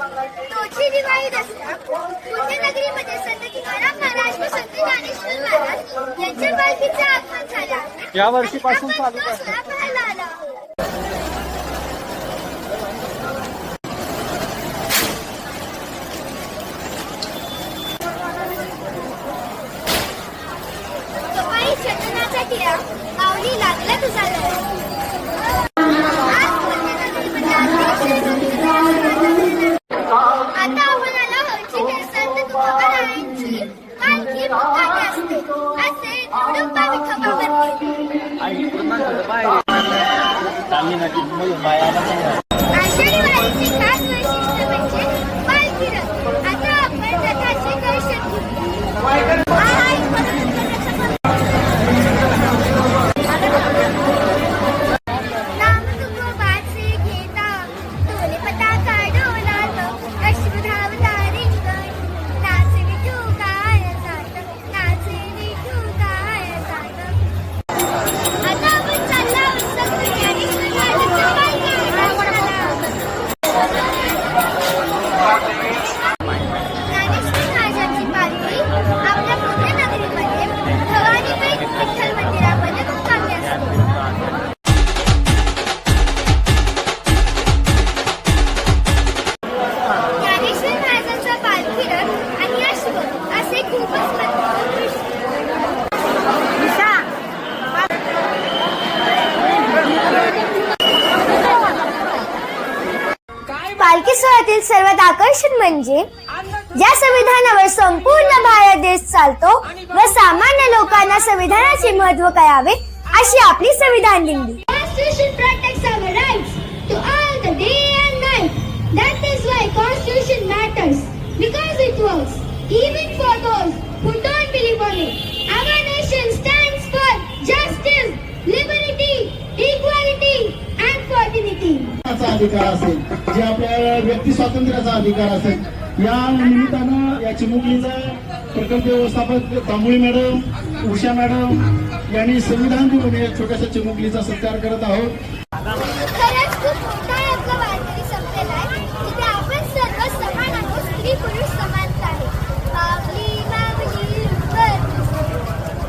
तोची दिवाळी दसरा पुण्यनगरीमध्ये संत तुकाराम महाराज व संत ज्ञानेश्वर महाराज यांच्या आगमन या वर्षीपासून चालू आहे. 我有买啊，那个。पालखी सोहळ्यातील सर्वात आकर्षण म्हणजे ज्या संविधानावर संपूर्ण भारत देश चालतो व सामान्य लोकांना संविधानाचे महत्त्व कळावे अशी आपली संविधान दिली Even for those अधिकार असेल जे आपल्या व्यक्ती स्वातंत्र्याचा अधिकार असेल या निमित्तानं या चिमुकलीचा प्रकल्प व्यवस्थापक तांबुळी मॅडम उषा मॅडम यांनी संविधान दिवून या छोट्याशा चिमुकलीचा सत्कार करत आहोत.